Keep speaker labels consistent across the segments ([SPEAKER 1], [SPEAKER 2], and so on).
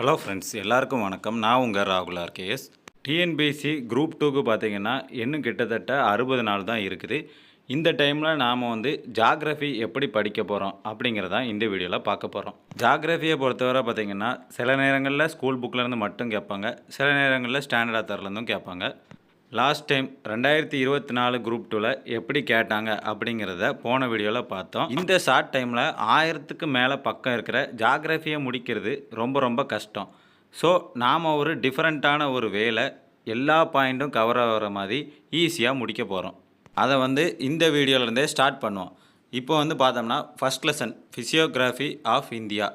[SPEAKER 1] Hello friends எல்லாருக்கும் வணக்கம். நான் உங்கள் ராகுல் ஆர்கேஎஸ். டிஎன்பிசி குரூப் டூக்கு பார்த்தீங்கன்னா இன்னும் கிட்டத்தட்ட அறுபது நாள் தான் இருக்குது. இந்த டைமில் நாம் வந்து ஜாகிரஃபி எப்படி படிக்க போகிறோம் அப்படிங்கிறதான் இந்த வீடியோவில் பார்க்க போகிறோம் ஜாகிரஃபியை பொறுத்தவரை பார்த்தீங்கன்னா சில நேரங்களில் ஸ்கூல் புக்கிலேருந்து மட்டும் கேட்பாங்க. சில நேரங்களில் ஸ்டாண்டர்ட் ஆத்தர்லேருந்தும் கேட்பாங்க. லாஸ்ட் டைம் ரெண்டாயிரத்தி இருபத்தி நாலு குரூப் டூவில் எப்படி கேட்டாங்க அப்படிங்கிறத போன வீடியோவில் பார்த்தோம். இந்த ஷார்ட் டைமில் ஆயிரத்துக்கு மேலே பக்கம் இருக்கிற ஜாகிரஃபியை முடிக்கிறது ரொம்ப ரொம்ப கஷ்டம். ஸோ நாம் ஒரு டிஃப்ரெண்ட்டான ஒரு வேலை எல்லா பாயிண்ட்டும் கவர் ஆகிற மாதிரி ஈஸியாக முடிக்க போகிறோம் அதை வந்து இந்த வீடியோலேருந்தே ஸ்டார்ட் பண்ணுவோம். இப்போ வந்து பார்த்தோம்னா first lesson physiography of India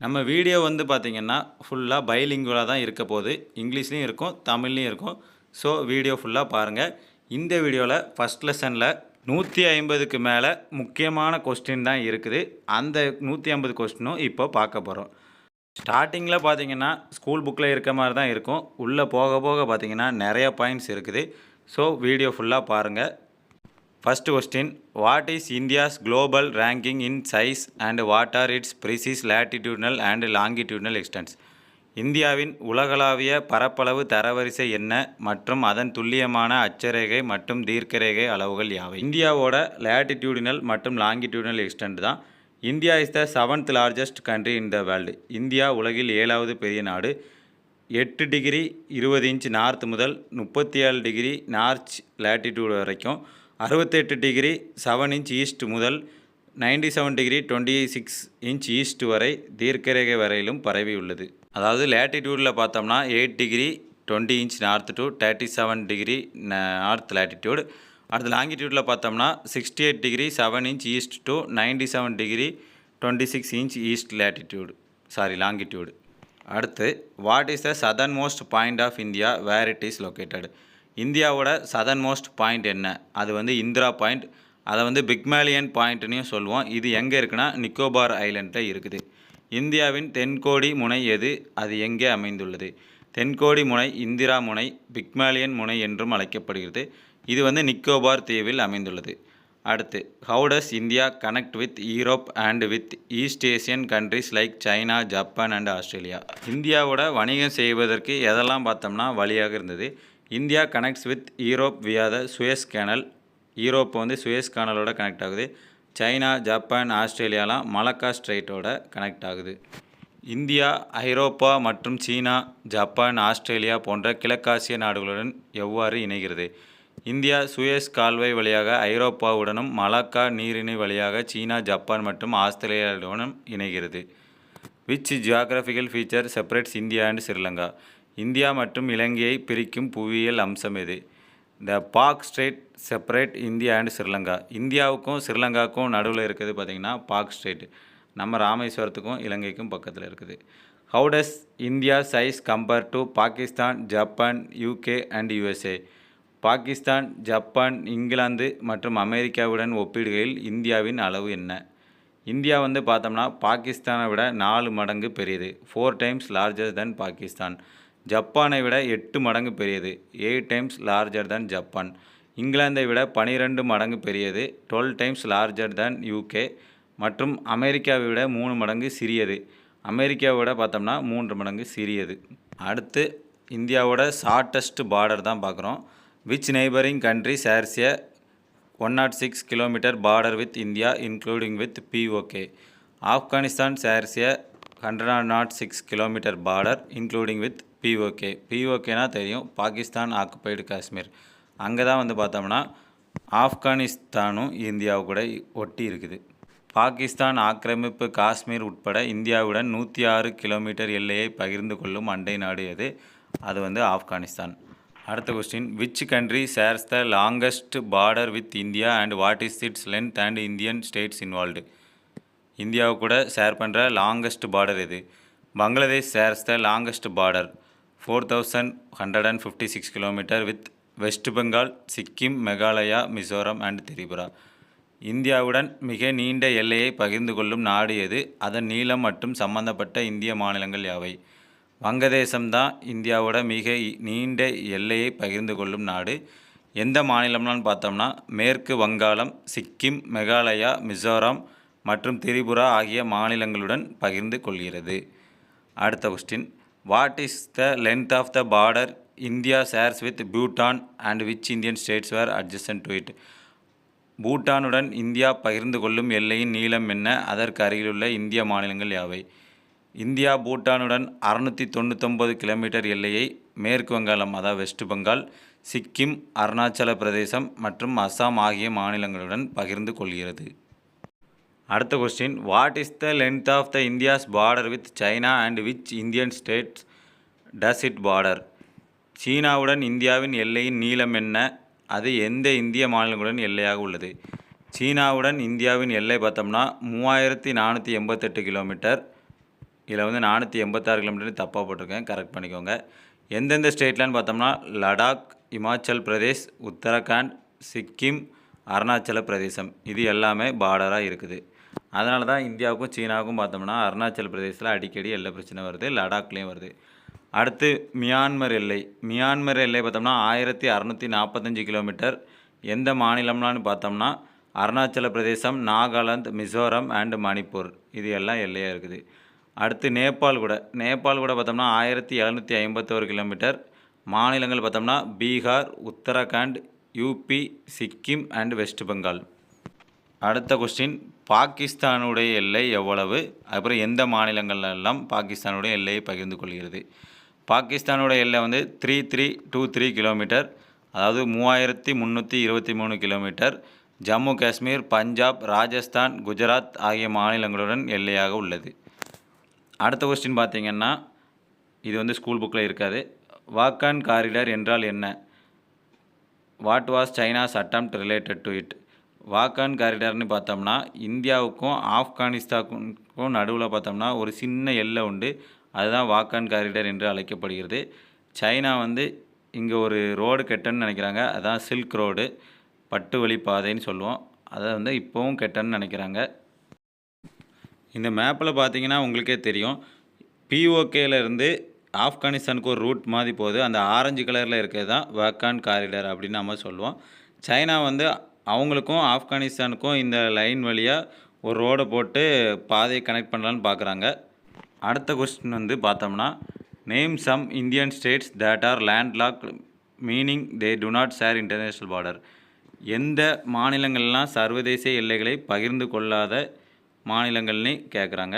[SPEAKER 1] நம்ம வீடியோ வந்து பார்த்திங்கன்னா ஃபுல்லாக பைலிங்குவலாக தான் இருக்க போகுது. இங்கிலீஷ்லேயும் இருக்கும் தமிழ்லேயும் இருக்கும். ஸோ வீடியோ ஃபுல்லாக பாருங்கள் இந்த வீடியோவில் ஃபஸ்ட் லெசனில் நூற்றி ஐம்பதுக்கு மேலே முக்கியமான கொஸ்டின் தான் இருக்குது. அந்த நூற்றி ஐம்பது கொஸ்டினும் இப்போ பார்க்க போகிறோம் ஸ்டார்டிங்கில் பார்த்தீங்கன்னா ஸ்கூல் புக்கில் இருக்க மாதிரி தான் இருக்கும். உள்ளே போக போக பார்த்தீங்கன்னா நிறைய பாயிண்ட்ஸ் இருக்குது. ஸோ வீடியோ ஃபுல்லாக பாருங்கள் first question what is India's global ranking in size and what are its precise latitudinal and longitudinal extents இந்தியாவின் உலகளாவிய பரப்பளவு தரவரிசை என்ன மற்றும் அதன் துல்லியமான அச்சரேகை மற்றும் தீர்க்கரேகை அளவுகள் யாவை? இந்தியாவோட லேட்டிடியூடினல் மற்றும் லாங்கிடியூடினல் எக்ஸ்டெண்ட் தான். India is the seventh largest country in the world India உலகில் ஏழாவது பெரிய நாடு. எட்டு டிகிரி இருபது இன்ச் நார்த் முதல் முப்பத்தி ஏழு டிகிரி நார்ச் லேட்டிடியூடு வரைக்கும். அறுபத்தெட்டு டிகிரி செவன் இன்ச் ஈஸ்ட் முதல் ninety seven degree twenty six inch east வரை தீர்க்கரேகை வரையிலும் பரவி உள்ளது அதாவது லேட்டிடியூடில் பார்த்தோம்னா eight degree twenty inch north to thirty seven degree north latitude அடுத்து லாங்கிடியூடில் பார்த்தோம்னா sixty eight degree seven inch east to ninety seven degree twenty six inch east latitude sorry longitude அடுத்து what is the southernmost point of India where it is located இந்தியாவோட southern most point என்ன? அது வந்து Indira point அதை வந்து Pygmalion பாயிண்ட்னையும் சொல்லுவோம். இது எங்கே இருக்குன்னா நிக்கோபார் ஐலண்டில் இருக்குது. இந்தியாவின் தென்கோடி முனை எது? அது எங்கே அமைந்துள்ளது? தென்கோடி முனை இந்திரா முனை பிக்மாலியன் முனை என்றும் அழைக்கப்படுகிறது. இது வந்து நிக்கோபார் தீவில் அமைந்துள்ளது. அடுத்து how does India connect with Europe and with East Asian countries like China Japan and Australia இந்தியாவோட வணிகம் செய்வதற்கு எதெல்லாம் பார்த்தோம்னா வழியாக இருந்தது. India connects with Europe via the Suez canal Europe வந்து சுயஸ் கேனலோட கனெக்ட் ஆகுது. சைனா ஜப்பான் ஆஸ்திரேலியாலாம் மலக்கா ஸ்ட்ரெயிட்டோட கனெக்ட் ஆகுது. இந்தியா ஐரோப்பா மற்றும் சீனா ஜப்பான் ஆஸ்திரேலியா போன்ற கிழக்காசிய நாடுகளுடன் எவ்வாறு இணைகிறது? இந்தியா சுயஸ் கால்வாய் வழியாக ஐரோப்பாவுடனும் மலாக்கா நீரிணை வழியாக சீனா ஜப்பான் மற்றும் ஆஸ்திரேலியாவுடனும் இணைகிறது. Which geographical feature separates India and Sri Lanka India மற்றும் இலங்கையை பிரிக்கும் புவியியல் அம்சம் எது? The Palk strait separate India and Sri Lanka இந்தியாவுக்கும் ஸ்ரீலங்காவுக்கும் நடுவில் இருக்குது பார்த்திங்கன்னா பாக் ஸ்ட்ரேட் நம்ம ராமேஸ்வரத்துக்கும் இலங்கைக்கும் பக்கத்தில் இருக்குது. How does India size compare to Pakistan Japan UK and USA Pakistan Japan England மற்றும் அமெரிக்காவுடன் ஒப்பிடுகையில் இந்தியாவின் அளவு என்ன? இந்தியா வந்து பார்த்தோம்னா பாகிஸ்தானை விட நாலு மடங்கு பெரியது. Four times larger than Pakistan ஜப்பானை விட எட்டு மடங்கு பெரியது. Eight times larger than Japan இங்கிலாந்தை விட பனிரெண்டு மடங்கு பெரியது. Twelve times larger than UK மற்றும் அமெரிக்காவை விட மூணு மடங்கு சிறியது. அமெரிக்காவை விட பார்த்தோம்னா மூன்று மடங்கு சிறியது. அடுத்து இந்தியாவோட ஷார்ட்டஸ்ட் பார்டர் தான் பார்க்குறோம். Which neighbouring country shares one naught six kilometre border with India including with PoK Afghanistan shares a hundred naught six kilometre border including with PoK பிஓகேனா தெரியும். பாகிஸ்தான் ஆக்குபைடு காஷ்மீர். அங்கே தான் வந்து பார்த்தோம்னா ஆப்கானிஸ்தானும் இந்தியாவு கூட ஒட்டி இருக்குது. பாகிஸ்தான் ஆக்கிரமிப்பு காஷ்மீர் உட்பட இந்தியாவுடன் நூற்றி ஆறு கிலோமீட்டர் எல்லையை பகிர்ந்து கொள்ளும் அண்டை நாடு எது? அது வந்து ஆப்கானிஸ்தான். அடுத்த question which country shares the longest border with India and what is its length and Indian states involved இந்தியாவு கூட ஷேர் பண்ணுற லாங்கஸ்ட் பார்டர் எது? Bangladesh shares the longest border four thousand hundred and fifty six kilometre with West Bengal Sikkim Meghalaya Mizoram and Tripura இந்தியாவுடன் மிக நீண்ட எல்லையை பகிர்ந்து கொள்ளும் நாடு எது? அதன் நீளம் மற்றும் சம்பந்தப்பட்ட இந்திய மாநிலங்கள் யாவை? வங்கதேசம்தான் இந்தியாவோட மிக நீண்ட எல்லையை பகிர்ந்து கொள்ளும் நாடு. எந்த மாநிலம்லான்னு பார்த்தோம்னா மேற்கு வங்காளம் சிக்கிம் மெகாலயா மிசோரம் மற்றும் திரிபுரா ஆகிய மாநிலங்களுடன் பகிர்ந்து கொள்கிறது. அடுத்த question what is the length of the border India shares with Bhutan and which Indian states were adjacent to it பூட்டானுடன் இந்தியா பகிர்ந்து கொள்ளும் எல்லையின் நீளம் என்ன? அதற்கு அருகிலுள்ள இந்திய மாநிலங்கள் யாவை? இந்தியா பூட்டானுடன் அறுநூற்றி தொண்ணூத்தொம்பது கிலோமீட்டர் எல்லையை மேற்கு வங்காளம் அதாவது வெஸ்ட் பெங்கால் சிக்கிம் அருணாச்சல பிரதேசம் மற்றும் அஸ்ஸாம் ஆகிய மாநிலங்களுடன் பகிர்ந்து கொள்கிறது. அடுத்த question what is the length of the India's border with China and which Indian states does it border சீனாவுடன் இந்தியாவின் எல்லையின் நீளம் என்ன? அது எந்த இந்திய மாநிலங்களுடன் எல்லையாக உள்ளது? சீனாவுடன் இந்தியாவின் எல்லை பார்த்தோம்னா மூவாயிரத்தி நானூற்றி எண்பத்தெட்டு கிலோமீட்டர். இதில் வந்து நானூற்றி எண்பத்தாறு கிலோமீட்டர் தப்பாக போட்டிருக்கேன். கரெக்ட் பண்ணிக்கோங்க. எந்தெந்த ஸ்டேட்லன்னு பார்த்தோம்னா லடாக் இமாச்சல் பிரதேஷ் உத்தரகாண்ட் சிக்கிம் அருணாச்சல பிரதேசம். இது எல்லாமே பார்டராக இருக்குது. அதனால தான் இந்தியாவுக்கும் சீனாவுக்கும் பார்த்தோம்னா அருணாச்சல பிரதேசத்தில் அடிக்கடி எல்லை பிரச்சனை வருது லடாக்லேயும் வருது. அடுத்து மியான்மர் எல்லை. மியான்மர் எல்லை பார்த்தோம்னா ஆயிரத்தி அறநூற்றி நாற்பத்தஞ்சு கிலோமீட்டர். எந்த மாநிலம்லான்னு பார்த்தோம்னா அருணாச்சல பிரதேசம் நாகாலாந்து மிசோரம் அண்ட் மணிப்பூர். இது எல்லாம் எல்லையாக இருக்குது. அடுத்து நேபாள் கூட. நேபாள் கூட பார்த்தோம்னா ஆயிரத்தி எழுநூற்றி ஐம்பத்தோரு கிலோமீட்டர். மாநிலங்கள் பார்த்தோம்னா பீகார் உத்தரகாண்ட் யூபி சிக்கிம் அண்ட் வெஸ்ட் பெங்கால். அடுத்த கொஸ்டின் பாகிஸ்தானுடைய எல்லை எவ்வளவு? அப்புறம் எந்த மாநிலங்களிலெல்லாம் பாகிஸ்தானுடைய எல்லையை பகிர்ந்து கொள்கிறது? பாகிஸ்தானுடைய எல்லை வந்து three three two three kilometre அதாவது மூவாயிரத்தி முந்நூற்றி இருபத்தி மூணு கிலோமீட்டர் ஜம்மு காஷ்மீர் பஞ்சாப் ராஜஸ்தான் குஜராத் ஆகிய மாநிலங்களுடன் எல்லையாக உள்ளது. அடுத்த கொஸ்டின் பார்த்தீங்கன்னா இது வந்து ஸ்கூல் புக்கில் இருக்காது. வாக்கான் காரிடர் என்றால் என்ன? What was China's attempt related to it Wakhan காரிடார்னு பார்த்தோம்னா இந்தியாவுக்கும் ஆப்கானிஸ்தானுக்கும் நடுவில் பார்த்தோம்னா ஒரு சின்ன எல்லை உண்டு. அதுதான் வாக்கான் காரிடார் என்று அழைக்கப்படுகிறது. சைனா வந்து இங்கே ஒரு ரோடு கெட்டன்னு நினைக்கிறாங்க. அதான் சில்க் ரோடு பட்டு வழி பாதைன்னு சொல்லுவோம். அதை வந்து இப்போவும் கெட்டன்னு நினைக்கிறாங்க. இந்த மேப்பில் பார்த்தீங்கன்னா உங்களுக்கே தெரியும். பிஓகேலேருந்து ஆப்கானிஸ்தானுக்கு ஒரு ரூட் மாதிரி போகுது. அந்த ஆரஞ்சு கலரில் இருக்கிறது தான் வாக்கான் காரிடர் அப்படின்னு நம்ம சொல்லுவோம். சைனா வந்து அவங்களுக்கும் ஆப்கானிஸ்தானுக்கும் இந்த லைன் வழியாக ஒரு ரோடை போட்டு பாதையை கனெக்ட் பண்ணலான்னு பார்க்குறாங்க அடுத்த கொஸ்டின் வந்து பார்த்தோம்னா name some Indian states that are landlocked meaning they do not share international border எந்த மாநிலங்கள்லாம் சர்வதேச எல்லைகளை பகிர்ந்து கொள்ளாத மாநிலங்கள்னு கேட்குறாங்க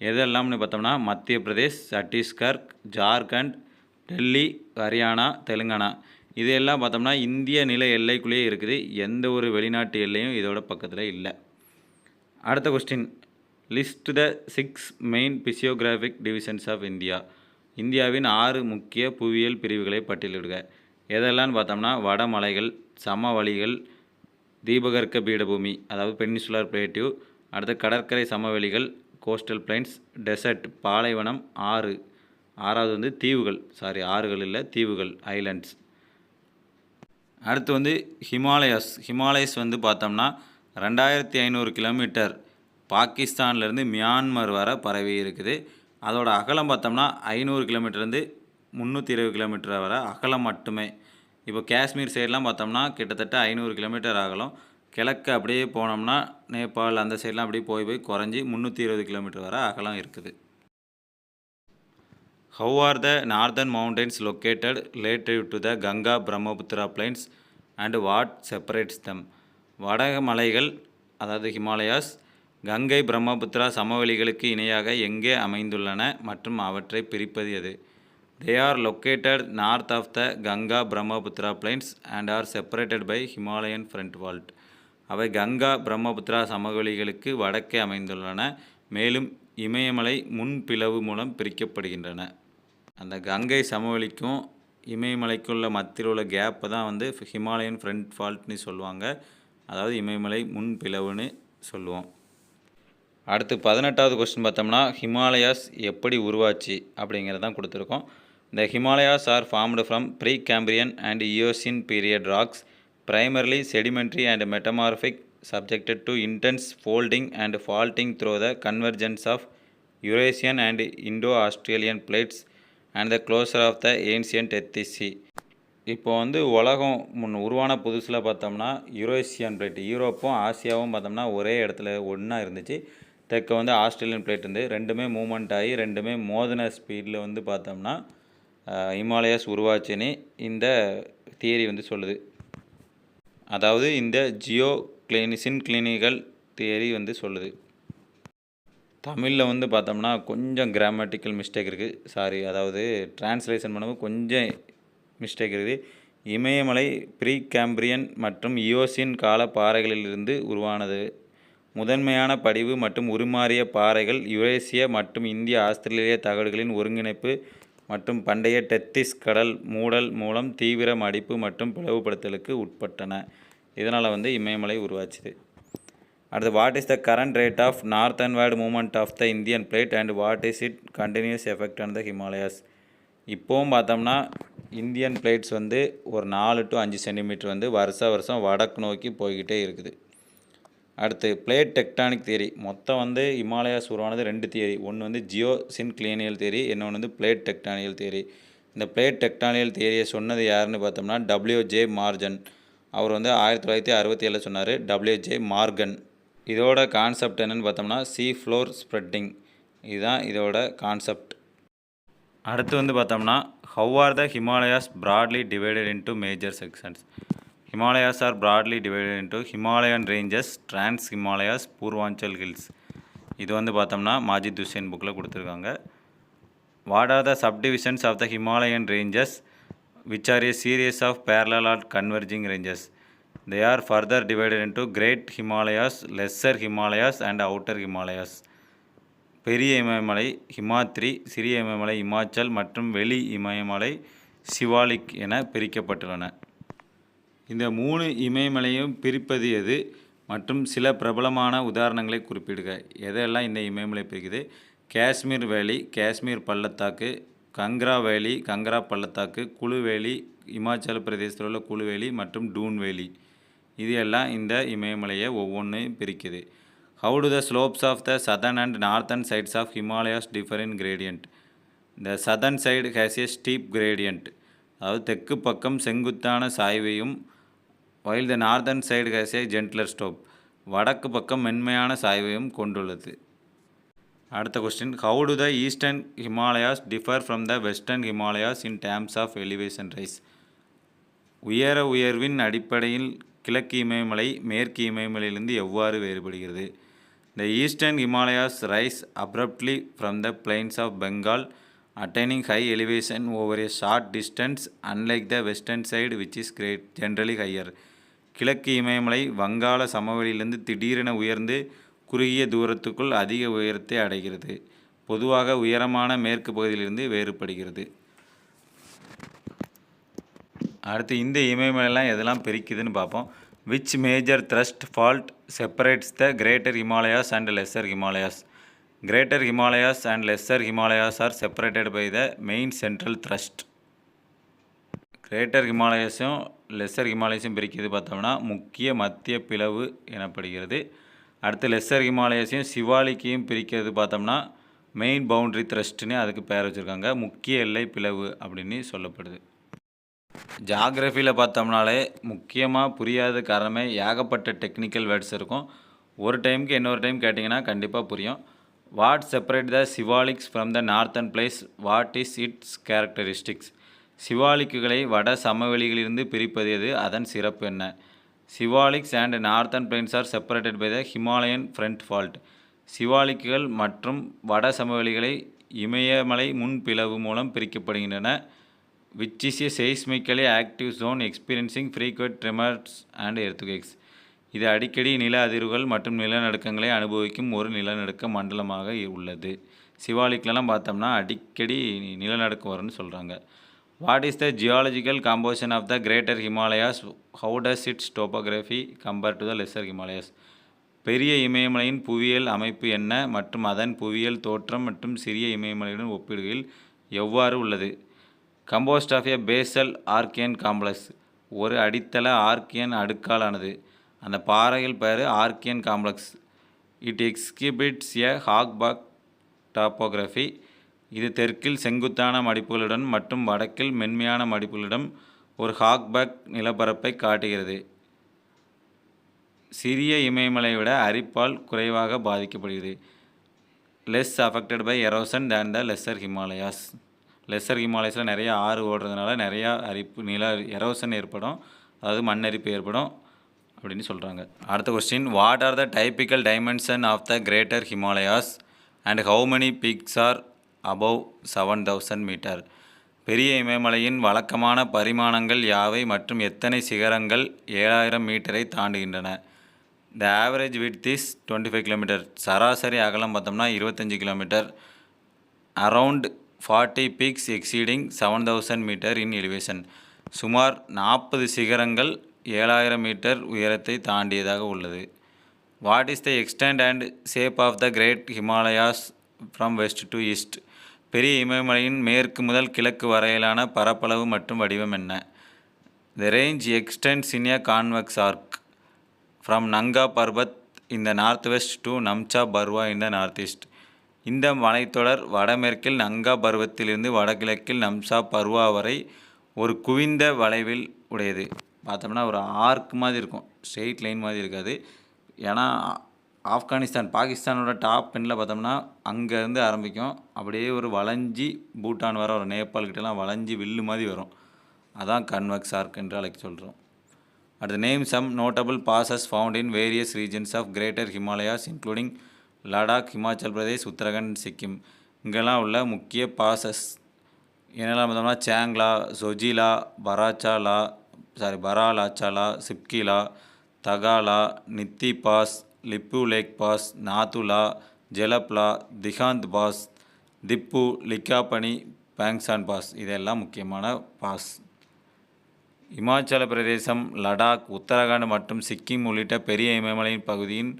[SPEAKER 1] எதெல்லாம்னு பார்த்தோம்னா மத்திய பிரதேஷ் சத்தீஸ்கர் ஜார்க்கண்ட் டெல்லி ஹரியானா தெலுங்கானா. இதையெல்லாம் பார்த்தோம்னா இந்திய நில எல்லைக்குள்ளேயே இருக்குது. எந்த ஒரு வெளிநாட்டு எல்லையும் இதோட பக்கத்தில் இல்லை. அடுத்த question list the six main physiographic divisions of India இந்தியாவின் ஆறு முக்கிய புவியியல் பிரிவுகளை பட்டியலிடுக. எதெல்லாம்னு பார்த்தோம்னா வடமலைகள் சமவெளிகள் தீபகற்க பீடபூமி அதாவது பெனிசுலர் பிளேட்டிவ் அடுத்து கடற்கரை சமவெளிகள் கோஸ்டல் பிளைன்ஸ் டெசர்ட் பாலைவனம் ஆறு. ஆறாவது வந்து தீவுகள். சாரி ஆறுகள் இல்லை தீவுகள் ஐலண்ட்ஸ் அடுத்து வந்து ஹிமாலயஸ். ஹிமாலயஸ் வந்து பார்த்தோம்னா ரெண்டாயிரத்தி ஐநூறு கிலோமீட்டர் பாகிஸ்தான்லேருந்து மியான்மர் வரை பரவி இருக்குது. அதோட அகலம் பார்த்தோம்னா ஐநூறு கிலோமீட்டர்லேருந்து முந்நூற்றி இருபது கிலோமீட்டர் வர அகலம் மட்டுமே. இப்போ காஷ்மீர் சைட்லாம் பார்த்தோம்னா கிட்டத்தட்ட ஐநூறு கிலோமீட்டர் அகலம். கிழக்கு அப்படியே போனோம்னா நேபாள் அந்த சைட்லாம் அப்படியே போய் போய் குறைஞ்சி முந்நூற்றி இருபது கிலோமீட்டர் வரை அகலம் இருக்குது. How are the northern mountains located? Relative to the Ganga Brahmaputra plains. And what separates them? வடக மலைகள் அதாவது ஹிமாலயாஸ் கங்கை பிரம்மபுத்திரா சமவெளிகளுக்கு இணையாக எங்கே அமைந்துள்ளன மற்றும் அவற்றை பிரிப்பது எது? They are located north of the Ganga Brahmaputra plains and are separated by Himalayan front fault அவை கங்கா பிரம்மபுத்திரா சமவெளிகளுக்கு வடக்கே அமைந்துள்ளன. மேலும் இமயமலை முன்பிளவு மூலம் பிரிக்கப்படுகின்றன. அந்த கங்கை சமவெளிக்கும் இமயமலைக்குள்ள மத்தியில் உள்ள கேப்பை தான் வந்து ஹிமாலயன் ஃப்ரண்ட் ஃபால்ட்னு சொல்லுவாங்க. அதாவது இமயமலை முன் பிளவுன்னு சொல்லுவோம். அடுத்து பதினெட்டாவது கொஸ்டின் பார்த்தோம்னா ஹிமாலயாஸ் எப்படி உருவாச்சு அப்படிங்கிறது தான் கொடுத்துருக்கோம். இந்த Himalayas are formed from Precambrian and Eocene period rocks primarily sedimentary and metamorphic subjected to intense folding and faulting through the convergence of Eurasian and Indo-Australian plates. And the closure of the ancient Tethys இப்போ வந்து உலகம் முன் உருவான புதுசில் பார்த்தோம்னா யூரோசியன் plate யூரோப்பும் ஆசியாவும் பார்த்தோம்னா ஒரே இடத்துல ஒன்றா இருந்துச்சு. தெற்க வந்து ஆஸ்திரேலியன் பிளேட் இருந்து ரெண்டுமே மூமெண்ட் ஆகி ரெண்டுமே மோதின ஸ்பீடில் வந்து பார்த்தோம்னா அஹ், ஹிமாலயாஸ் உருவாச்சுன்னு இந்த தியரி வந்து சொல்லுது. அதாவது இந்த ஜியோ கிளினிசின் கிளினிக்கல் தியரி வந்து சொல்லுது. தமிழில் வந்து பார்த்தோம்னா கொஞ்சம் கிராமட்டிக்கல் மிஸ்டேக் இருக்குது சாரி அதாவது டிரான்ஸ்லேஷன் பண்ணும்போது கொஞ்சம் மிஸ்டேக் இருக்குது. இமயமலை ப்ரீ கேம்பிரியன் மற்றும் இயோசின் கால பாறைகளிலிருந்து உருவானது. முதன்மையான படிவு மற்றும் உருமாறிய பாறைகள் யுரேசிய மற்றும் இந்திய ஆஸ்திரேலிய தகடுகளின் ஒருங்கிணைப்பு மற்றும் பண்டைய டெத்திஸ் கடல் மூடல் மூலம் தீவிர மடிப்பு மற்றும் பிளவுபடுத்தலுக்கு உட்பட்டன. இதனால் வந்து இமயமலை உருவாச்சுது. அடுத்து what is the current rate of north northward movement of the Indian plate and what is its continuous effect on the Himalayas இப்போவும் பார்த்தோம்னா இந்தியன் பிளேட்ஸ் வந்து ஒரு நாலு டு அஞ்சு சென்டிமீட்டர் வந்து வருஷ வருஷம் வடக்கு நோக்கி போய்கிட்டே இருக்குது. அடுத்து பிளேட் டெக்டானிக் தியரி மொத்தம் வந்து இமாலயாஸ் உருவானது ரெண்டு தியரி ஒன்று வந்து ஜியோ சின் கிளீனியல் தியரி இன்னொன்று வந்து பிளேட் டெக்டானியல் தியரி இந்த பிளேட் டெக்டானியல் தியரியை சொன்னது யாருன்னு பார்த்தோம்னா டபிள்யூ ஜே மார்ஜன் அவர் வந்து ஆயிரத்தி தொள்ளாயிரத்தி அறுபத்தி ஏழில் சொன்னார் டபிள்யூ ஜே மார்கன் இதோட கான்செப்ட் என்னன்னு பார்த்தோம்னா சி ஃப்ளோர் ஸ்ப்ரெட்டிங் இதுதான் இதோட கான்செப்ட் அடுத்து வந்து பார்த்தோம்னா how are the Himalayas broadly divided into major sections Himalayas are broadly divided into Himalayan ranges trans Himalayas Purvanchal hills இது வந்து பார்த்தோம்னா மாஜித் ஹுசேன் புக்கில் கொடுத்துருக்காங்க. What are the subdivisions of the Himalayan ranges which are a series of parallel or converging ranges they are further divided into great himalayas lesser himalayas and outer himalayas. பெரிய இமயமலை ஹிமாத்ரி சிறிய இமயமலை இமாச்சல் மற்றும் வெளி இமயமலை சிவாலிக் என பிரிக்கப்பட்டுள்ளன. இந்த மூணு இமயமலையும் பிரிப்பது எது மற்றும் சில பிரபலமான உதாரணங்களை குறிப்பிடுக. எதெல்லாம் இந்த இமயமலை பிரிக்குது? காஷ்மீர் வேலி காஷ்மீர் பள்ளத்தாக்கு கங்க்ரா வேலி கங்க்ரா பள்ளத்தாக்கு குழுவேலி இமாச்சல பிரதேசத்தில் உள்ள குழுவேலி மற்றும் டூன் வேலி. இது எல்லாம் இந்த இமயமலையை ஒவ்வொன்றையும் பிரிக்குது. How do the slopes of the southern and northern sides of Himalayas differ in gradient the southern side has a steep gradient அதாவது தெற்கு பக்கம் செங்குத்தான சாய்வையும் while the northern side has a gentler slope வடக்கு பக்கம் மென்மையான சாய்வையும் கொண்டுள்ளது. அடுத்த question how do the eastern Himalayas differ from the western Himalayas in terms of elevation rise உயர உயர்வின் அடிப்படையில் கிழக்கு இமயமலை மேற்கு இமயமலையிலிருந்து எவ்வாறு வேறுபடுகிறது? The eastern Himalayas rise abruptly from the plains of Bengal attaining high elevation over a short distance unlike the western side which is great generally higher கிழக்கு இமயமலை வங்காள சமவெளியிலிருந்து திடீரென உயர்ந்து குறுகிய தூரத்துக்குள் அதிக உயரத்தை அடைகிறது. பொதுவாக உயரமான மேற்கு பகுதியிலிருந்து வேறுபடுகிறது. அடுத்து இந்த இமயமலைலாம் எதெல்லாம் பிரிக்குதுன்னு பார்ப்போம். Which major thrust fault separates the greater Himalayas and lesser Himalayas greater Himalayas and lesser Himalayas are separated by the main central thrust greater ஹிமாலயாஸும் lesser ஹிமாலயஸும் பிரிக்கிறது பார்த்தோம்னா முக்கிய மத்திய பிளவு எனப்படுகிறது. அடுத்து லெஸ்ஸர் ஹிமாலயஸையும் சிவாலிக்கையும் பிரிக்கிறது பார்த்தோம்னா மெயின் பவுண்ட்ரி த்ரஸ்ட்னு அதுக்கு பேர் வச்சுருக்காங்க. முக்கிய எல்லை பிளவு அப்படின்னு சொல்லப்படுது. ஜாகிரஃபியில் பார்த்தோம்னாலே முக்கியமாக புரியாத காரணமே ஏகப்பட்ட டெக்னிக்கல் வேர்ட்ஸ் இருக்கும். ஒரு டைமுக்கு இன்னொரு டைம் கேட்டிங்கன்னா கண்டிப்பாக புரியும். What separate the Shivaliks from the northern plains what is its characteristics சிவாலிக்குகளை வட சமவெளிகளிலிருந்து பிரிப்பது எது? அதன் சிறப்பு என்ன? Shivaliks and northern plains are separated by the Himalayan front fault சிவாலிக்குகள் மற்றும் வட சமவெளிகளை இமயமலை முன் பிளவு மூலம் பிரிக்கப்படுகின்றன. Which is a seismically active zone experiencing frequent tremors and earthquakes இது அடிக்கடி நில அதிர்வுகள் மற்றும் நிலநடுக்கங்களை அனுபவிக்கும் ஒரு நிலநடுக்க மண்டலமாக உள்ளது. சிவாலிக்லாம் பார்த்தோம்னா அடிக்கடி நிலநடுக்கம் வரும்னு சொல்கிறாங்க what is the geological composition of the greater Himalayas how does its topography compare to the lesser Himalayas பெரிய இமயமலையின் புவியியல் அமைப்பு என்ன மற்றும் அதன் புவியியல் தோற்றம் மற்றும் சிறிய இமயமலையுடன் ஒப்பிடுகையில் எவ்வாறு உள்ளது? Composed of a basal Archean complex. ஒரு அடித்தள ஆர்கியன் அடுக்காலானது. அந்த பாறையில் பெயர் ஆர்கியன் காம்ப்ளெக்ஸ். இட் எக்ஸ்கிபிட்ஸ் எ ஹாக்பாக் டாப்போகிராஃபி. இது தெற்கில் செங்குத்தான மடிப்புகளுடன் மற்றும் வடக்கில் மென்மையான மடிப்புகளுடன் ஒரு ஹாக்பேக் நிலப்பரப்பை காட்டுகிறது. சிறிய இமயமலை விட அரிப்பால் குறைவாக பாதிக்கப்படுகிறது. Less affected by erosion than the lesser Himalayas lesser ஹிமாலயஸில் நிறைய ஆறு ஓடுறதுனால நிறையா அரிப்பு நில எரோசன் ஏற்படும். அதாவது மண்ணரிப்பு ஏற்படும் அப்படின்னு சொல்கிறாங்க அடுத்த question what are the typical dimension of the greater Himalayas and how many peaks are above seven thousand metre பெரிய இமயமலையின் வழக்கமான பரிமாணங்கள் யாவை மற்றும் எத்தனை சிகரங்கள் ஏழாயிரம் மீட்டரை தாண்டுகின்றன? The average width is twenty five kilometre சராசரி அகலம் பார்த்தோம்னா இருபத்தஞ்சி kilometre around forty peaks exceeding seven thousand metre in elevation. சுமார் நாற்பது சிகரங்கள் ஏழாயிரம் மீட்டர் உயரத்தை தாண்டியதாக உள்ளது. What is the extent and shape of the great Himalayas from west to east பெரிய இமயமலையின் மேற்கு முதல் கிழக்கு வரையிலான பரப்பளவு மற்றும் வடிவம் என்ன? The range extent in convex arc from Nanga Parbat in the north west to Namcha Barwa in the north east இந்த மலைத்தொடர் வடமேற்கில் நங்கா பருவத்திலிருந்து வடகிழக்கில் நம்சா பருவா வரை ஒரு குவிந்த வளைவில் உடையது. பார்த்தோம்னா ஒரு ஆர்க் மாதிரி இருக்கும். ஸ்ட்ரெயிட் லைன் மாதிரி இருக்காது. ஏன்னா ஆப்கானிஸ்தான் பாகிஸ்தானோட டாப் பெண்ணில் பார்த்தோம்னா அங்கேருந்து ஆரம்பிக்கும். அப்படியே ஒரு வளைஞ்சி பூட்டான் வர ஒரு நேபாள்கிட்டலாம் வளைஞ்சி வில்லு மாதிரி வரும். அதான் கன்வெக்ஸ் ஆர்க் என்று அழைக்க சொல்கிறோம் அடுத்து name some notable passes found in various regions of greater Himalayas including Ladakh Himachal Pradesh Uttarakhand Sikkim. இங்கெல்லாம் உள்ள முக்கிய பாசஸ் என்னெல்லாம் பார்த்தோம்னா Changla Zojila Baralachala sorry Baralachala Shipkila Thagala Niti pass Lipulekh pass Nathula Jelepla திகாந்த் pass Diphu லிக்காபனி Pangsau pass. இதெல்லாம் முக்கியமான pass. Himachal பிரதேசம் லடாக் உத்தரகாண்ட் மற்றும் சிக்கிம் உள்ளிட்ட பெரிய இமயமலையின் பகுதியின்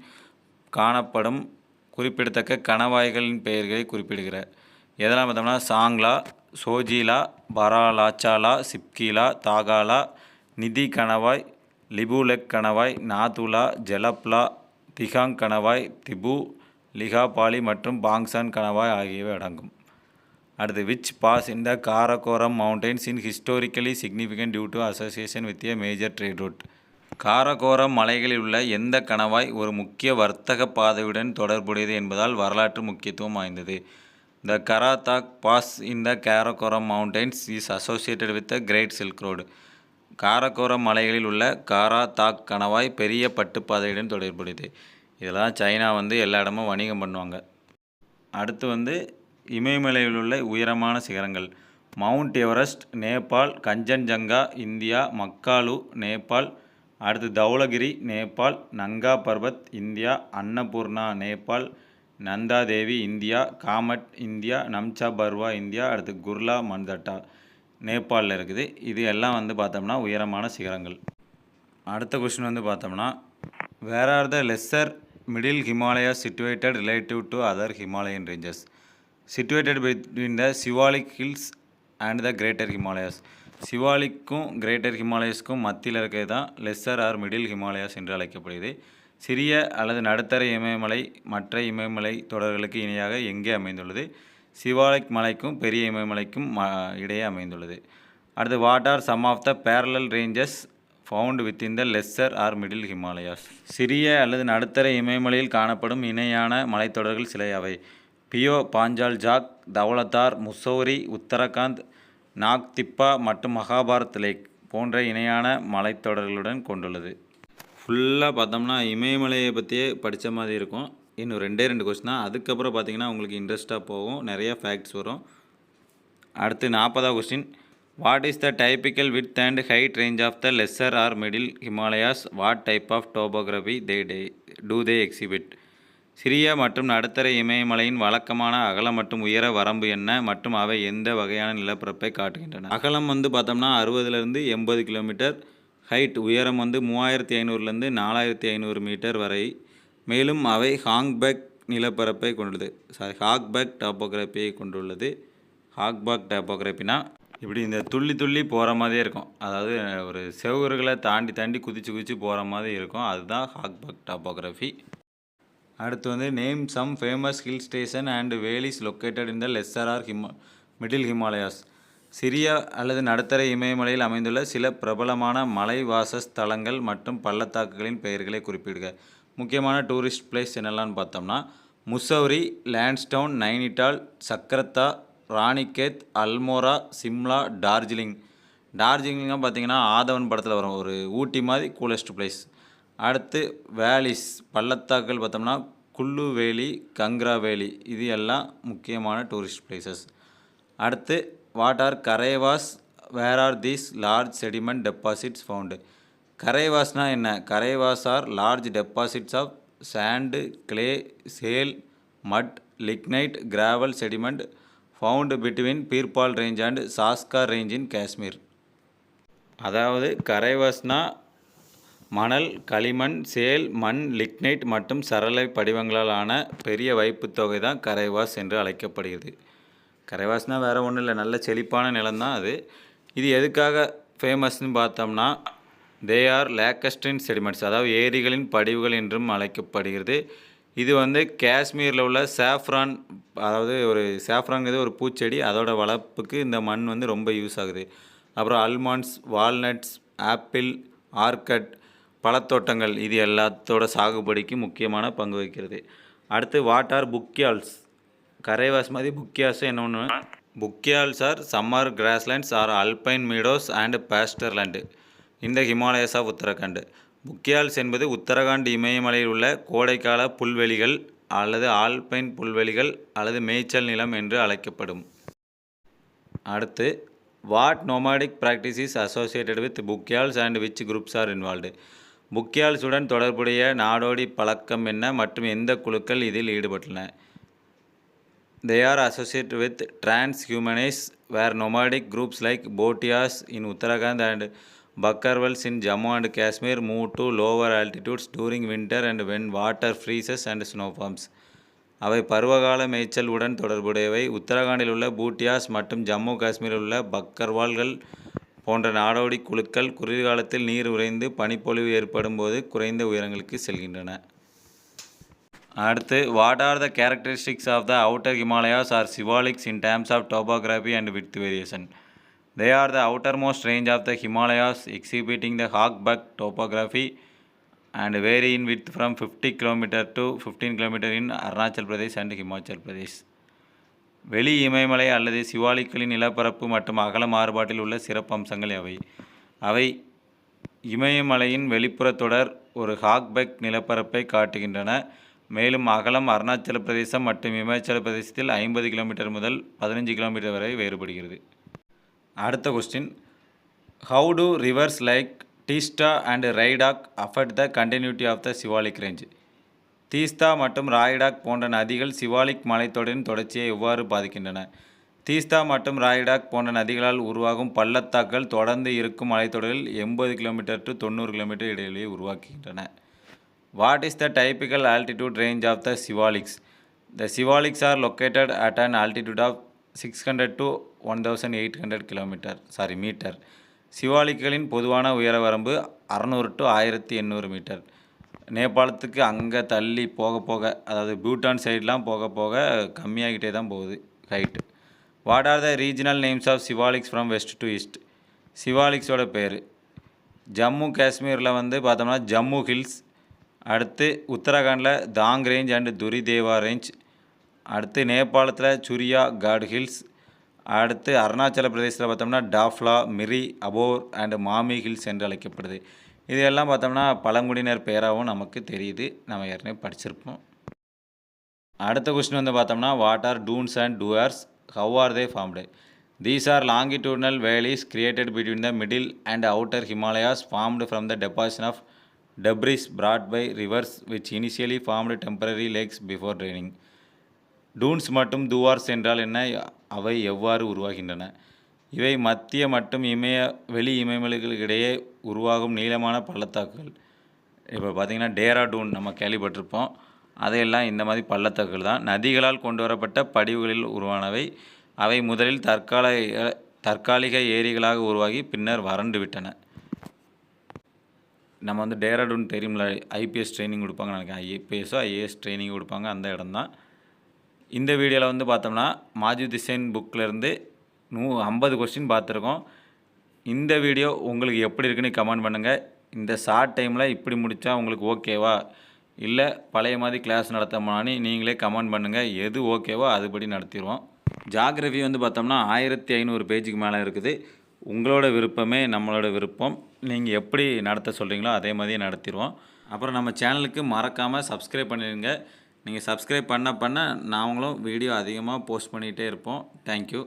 [SPEAKER 1] காணப்படும் குறிப்பிடத்தக்க கணவாய்களின் பெயர்களை குறிப்பிடுகிற எதெல்லாம் பார்த்தோம்னா சாங்லா சோஜிலா பராலாச்சாலா சிப்கிலா தாகாலா நிதி கணவாய் லிபுலெக் கணவாய் நாதுலா ஜெலப்லா திகாங் கணவாய் திபு லிகாபாலி மற்றும் பாங்சான் கணவாய் ஆகியவை அடங்கும். அடுத்து which pass in the Karakoram mountains in historically significant due to association with a major trade route. Karakoram மலைகளில் உள்ள எந்த கணவாய் ஒரு முக்கிய வர்த்தக பாதையுடன் தொடர்புடையது என்பதால் வரலாற்று முக்கியத்துவம் வாய்ந்தது. The கராத்தாக் pass in the Karakoram mountains is associated with the great silk road Karakoram மலைகளில் உள்ள காரா தாக் கணவாய் பெரிய பட்டுப்பாதையுடன் தொடர்புடையது. இதெல்லாம் சைனா வந்து எல்லா இடமும் வணிகம் பண்ணுவாங்க. அடுத்து வந்து இமயமலையில் உள்ள உயரமான சிகரங்கள். Mount Everest Nepal Kanchenjunga India Makalu Nepal அடுத்து Dhaulagiri Nepal Nanga Parbat India Annapurna Nepal Nanda Devi India Kamet India Namcha Barwa India அடுத்து குர்லா மன்தட்டா நேபாளில் இருக்குது. இது எல்லாம் வந்து பார்த்தோம்னா உயரமான சிகரங்கள். அடுத்த கொஷின் வந்து பார்த்தோம்னா where are the lesser middle Himalaya situated relative to other Himalayan ranges situated between the Shivalik hills and the greater Himalayas சிவாலிக்கும் greater ஹிமாலயஸ்க்கும் மத்தியில் இருக்கிறது தான் லெஸ்ஸர் ஆர் மிடில் ஹிமாலயாஸ் என்று அழைக்கப்படுகிறது. சிறிய அல்லது நடுத்தர இமயமலை மற்ற இமயமலை தொடர்களுக்கு இணையாக எங்கே அமைந்துள்ளது? சிவாலிக் மலைக்கும் பெரிய இமயமலைக்கும் ம இடையே அமைந்துள்ளது. அடுத்து what are some of the parallel ranges found within the lesser or middle Himalayas? சிறிய அல்லது நடுத்தர இமயமலையில் காணப்படும் இணையான மலைத்தொடர்கள் சில அவை பியோ பாஞ்சால் ஜாக் தவளத்தார் முசோரி உத்தரகாண்ட் நாக்திப்பா மற்றும் மகாபாரத் லேக் போன்ற இணையான மலைத்தொடர்களுடன் கொண்டுள்ளது. ஃபுல்லாக பார்த்தோம்னா இமயமலையை பற்றியே படித்த மாதிரி இருக்கும். இன்னும் ரெண்டே ரெண்டு கொஸ்டின் தான். அதுக்கப்புறம் பார்த்தீங்கன்னா உங்களுக்கு இன்ட்ரெஸ்ட்டாக போகும். நிறைய ஃபேக்ட்ஸ் வரும். அடுத்து நாற்பதாவது question what is the typical width and height range of the lesser or middle Himalayas what type of topography they they do they exhibit சிறிய மற்றும் நடுத்தர இமயமலையின் வழக்கமான அகலம் மற்றும் உயர வரம்பு என்ன மற்றும் அவை எந்த வகையான நிலப்பரப்பை காட்டுகின்றன? அகலம் வந்து பார்த்தோம்னா அறுபதுலேருந்து எண்பது கிலோமீட்டர் ஹைட் உயரம் வந்து மூவாயிரத்தி ஐநூறுலேருந்து நாலாயிரத்தி ஐநூறு மீட்டர் வரை. மேலும் அவை ஹாங்பேக் நிலப்பரப்பை கொண்டுள்ளது. சாரி ஹாக்பேக் டாப்போகிராஃபியை கொண்டுள்ளது. ஹாக்பாக் டாப்போகிராஃபினா இப்படி இந்த துள்ளி துள்ளி போகிற மாதிரியே இருக்கும். அதாவது ஒரு செவ்வறுகளை தாண்டி தாண்டி குதிச்சு குதிச்சு போகிற மாதிரி இருக்கும். அதுதான் ஹாக்பாக் டாப்போகிராஃபி. அடுத்து வந்து name some famous hill station and valleys located in the lesser or Hima middle Himalayas சிறிய அல்லது நடுத்தர இமயமலையில் அமைந்துள்ள சில பிரபலமான மலை வாசஸ்தலங்கள் மற்றும் பள்ளத்தாக்குகளின் பெயர்களை குறிப்பிடுக. முக்கியமான டூரிஸ்ட் பிளேஸ் என்னெல்லாம்னு பார்த்தோம்னா முசௌரி லேண்ட்ஸ்டவுன் நைனிடால் சக்கரத்தா ராணிகேத் அல்மோரா சிம்லா டார்ஜிலிங். டார்ஜிலிங்லாம் பார்த்தீங்கன்னா ஆதவன் படத்தில் வரும். ஒரு ஊட்டி மாதிரி கூலஸ்ட் பிளேஸ் அடுத்து வேலிஸ் பள்ளத்தாக்கள் பார்த்தோம்னா குல்லு வேலி கங்க்ரா வேலி இது எல்லாம் முக்கியமான டூரிஸ்ட் பிளேசஸ் அடுத்து what are karewas where are these large sediment deposits found கரேவாஸ்னா என்ன? Karewas are large deposits of sand clay shale mud lignite gravel sediment found between Pir Panjal range and Zanskar range in Kashmir அதாவது கரைவாஸ்னால் மணல் களிமண் sale மண் lignite மற்றும் சரளை படிவங்களால் ஆன பெரிய வைப்புத் தொகை தான் கரைவாஸ் என்று அழைக்கப்படுகிறது. கரைவாஸ்னால் வேறு ஒன்றும் இல்லை நல்ல செழிப்பான நிலம்தான் அது. இது எதுக்காக ஃபேமஸ்னு பார்த்தோம்னா தே ஆர் லேக்கஸ்டின் செடிமெண்ட்ஸ் அதாவது ஏரிகளின் படிவுகள் என்றும் அழைக்கப்படுகிறது. இது வந்து காஷ்மீரில் உள்ள சாஃப்ரான் அதாவது ஒரு சாஃப்ரான்ங்கிறது ஒரு பூச்செடி அதோட வளர்ப்புக்கு இந்த மண் வந்து ரொம்ப யூஸ் ஆகுது. அப்புறம் அல்மாண்ட்ஸ் வால்நட்ஸ் ஆப்பிள் ஆர்கட் பழத்தோட்டங்கள் இது எல்லாத்தோட சாகுபடிக்கு முக்கியமான பங்கு வகிக்கிறது. அடுத்து வாட் ஆர் புக்கியால்ஸ் கரைவாஸ் மாதிரி புக்கியாஸும் என்ன ஒன்று bugyals are summer grasslands or alpine meadows and pastureland in the Himalayas of Uttarakhand. புக்கியால்ஸ் என்பது உத்தரகாண்ட் இமயமலையில் உள்ள கோடைக்கால புல்வெளிகள் அல்லது ஆல்பைன் புல்வெளிகள் அல்லது மேய்ச்சல் நிலம் என்று அழைக்கப்படும். அடுத்து what nomadic practice is associated with bugyals and which groups are involved புக்கியால்ஸுடன் தொடர்புடைய நாடோடி பழக்கம் என்ன மற்றும் எந்த குழுக்கள் இதில் ஈடுபட்டுள்ளன? They are associate with transhumance where nomadic groups like Bhotiyas in Uttarakhand and Bakarwals in Jammu and Kashmir move to lower altitudes during winter and when water freezes and snow forms அவை பருவகால மேய்ச்சல் உடன் தொடர்புடையவை. உத்தரகாண்டில் உள்ள பூட்டியாஸ் மற்றும் ஜம்மு காஷ்மீரில் உள்ள பக்கர்வால்கள் போன்ற நாடோடி குழுக்கள் குளிர்காலத்தில் நீர் உறைந்து பனிப்பொழிவு ஏற்படும் போது குறைந்த உயரங்களுக்கு செல்கின்றன. அடுத்து what are the characteristics of the outer Himalayas or Shivaliks in terms of topography and width variation they are the outermost range of the Himalayas exhibiting the hogback topography and vary in width from fifty kilometre to fifteen kilometre in Arunachal Pradesh and Himachal Pradesh வெளி இமயமலை அல்லது சிவாலிக்களின் நிலப்பரப்பு மற்றும் அகல மாறுபாட்டில் உள்ள சிறப்பம்சங்கள் அவை அவை இமயமலையின் வெளிப்புற தொடர் ஒரு ஹாக்பெக் நிலப்பரப்பை காட்டுகின்றன. மேலும் அகலம் அருணாச்சல பிரதேசம் மற்றும் இமாச்சல பிரதேசத்தில் ஐம்பது கிலோமீட்டர் முதல் பதினஞ்சு கிலோமீட்டர் வரை வேறுபடுகிறது. அடுத்த question how do rivers like Teesta and Raidak affect the continuity of the Shivalik range Teesta மற்றும் ராய்டாக் போன்ற நதிகள் சிவாலிக் மலைத்தொடரின் தொடர்ச்சியை எவ்வாறு பாதிக்கின்றன? தீஸ்தா மற்றும் ராய்டாக் போன்ற நதிகளால் உருவாகும் பள்ளத்தாக்கள் தொடர்ந்து இருக்கும் மலைத்தொடரில் எண்பது கிலோமீட்டர் டு தொண்ணூறு கிலோமீட்டர் இடைவெளியை உருவாக்குகின்றன. What is the typical altitude range of the Shivaliks the Shivaliks are located at an altitude of six hundred to one thousand eight hundred kilometre sorry metre சிவாலிக்களின் பொதுவான உயர வரம்பு அறநூறு டு ஆயிரத்தி எண்ணூறு metre நேபாளத்துக்கு அங்கே தள்ளி போக போக அதாவது பூட்டான் சைட்லாம் போக போக கம்மியாகிட்டே தான் போகுது height what are the regional names of Shivaliks from west to east சிவாலிக்ஸோட பேர். ஜம்மு காஷ்மீரில் வந்து பார்த்தோம்னா ஜம்மு ஹில்ஸ் அடுத்து உத்தரகாண்டில் தாங் ரேஞ்ச் அண்டு துரிதேவா ரேஞ்ச் அடுத்து நேபாளத்தில் சுரியா காட் ஹில்ஸ் அடுத்து அருணாச்சல பிரதேசத்தில் பார்த்தோம்னா டாஃப்லா மிரி அபோர் அண்ட் மாமி ஹில்ஸ் என்று அழைக்கப்படுது. இது எல்லாம் பார்த்தோம்னா பழங்குடியினர் பேராகவும் நமக்கு தெரியுது. நம்ம ஏற்கனவே படிச்சிருப்போம். அடுத்த கொஸ்டின் வந்து பார்த்தோம்னா what are duns and duars how are they formed these are longitudinal valleys created between the middle and outer Himalayas formed from the deposition of debris brought by rivers which initially formed temporary lakes before draining duns மற்றும் துவார்ஸ் என்றால் என்ன? அவை எவ்வாறு உருவாகின்றன? இவை மத்திய மற்றும் இமய வெளி இமயமலைகளுக்கிடையே உருவாகும் நீளமான பள்ளத்தாக்குகள். இப்போ பார்த்தீங்கன்னா டேராடூன் நம்ம கேள்விப்பட்டிருப்போம். அதையெல்லாம் இந்த மாதிரி பள்ளத்தாக்குகள் தான். நதிகளால் கொண்டு வரப்பட்ட படிவுகளில் உருவானவை. அவை முதலில் தற்கால தற்காலிக ஏரிகளாக உருவாகி பின்னர் வறண்டு விட்டன. நம்ம வந்து டேராடூன் தெரியும்ல ஐபிஎஸ் ட்ரைனிங் கொடுப்பாங்க நினைக்கிறேன். ஐபிஎஸ்ஸோ ஐஏஎஸ் ட்ரைனிங் கொடுப்பாங்க அந்த இடம் தான் இந்த வீடியோவில் வந்து பார்த்தோம்னா மாஜு திசைன் புக்கிலேருந்து நூ ஐம்பது கொஸ்டின் பார்த்துருக்கோம். இந்த வீடியோ உங்களுக்கு எப்படி இருக்குன்னு கமெண்ட் பண்ணுங்கள் இந்த ஷார்ட் டைமில் இப்படி முடித்தா உங்களுக்கு ஓகேவா இல்லை பழைய மாதிரி கிளாஸ் நடத்தமானு நீங்களே கமெண்ட் பண்ணுங்கள் எது ஓகேவோ அதுபடி நடத்திடுவோம். ஜாகிரஃபி வந்து பார்த்தோம்னா ஆயிரத்தி ஐநூறு பேஜுக்கு மேலே இருக்குது. உங்களோட விருப்பமே நம்மளோட விருப்பம். நீங்கள் எப்படி நடத்த சொல்கிறீங்களோ அதே மாதிரியே நடத்திடுவோம். அப்புறம் நம்ம சேனலுக்கு மறக்காமல் சப்ஸ்கிரைப் பண்ணிடுங்க. நீங்கள் சப்ஸ்கிரைப் பண்ண பண்ண நாங்களும் வீடியோ அதிகமாக போஸ்ட் பண்ணிகிட்டே இருப்போம். தேங்க்யூ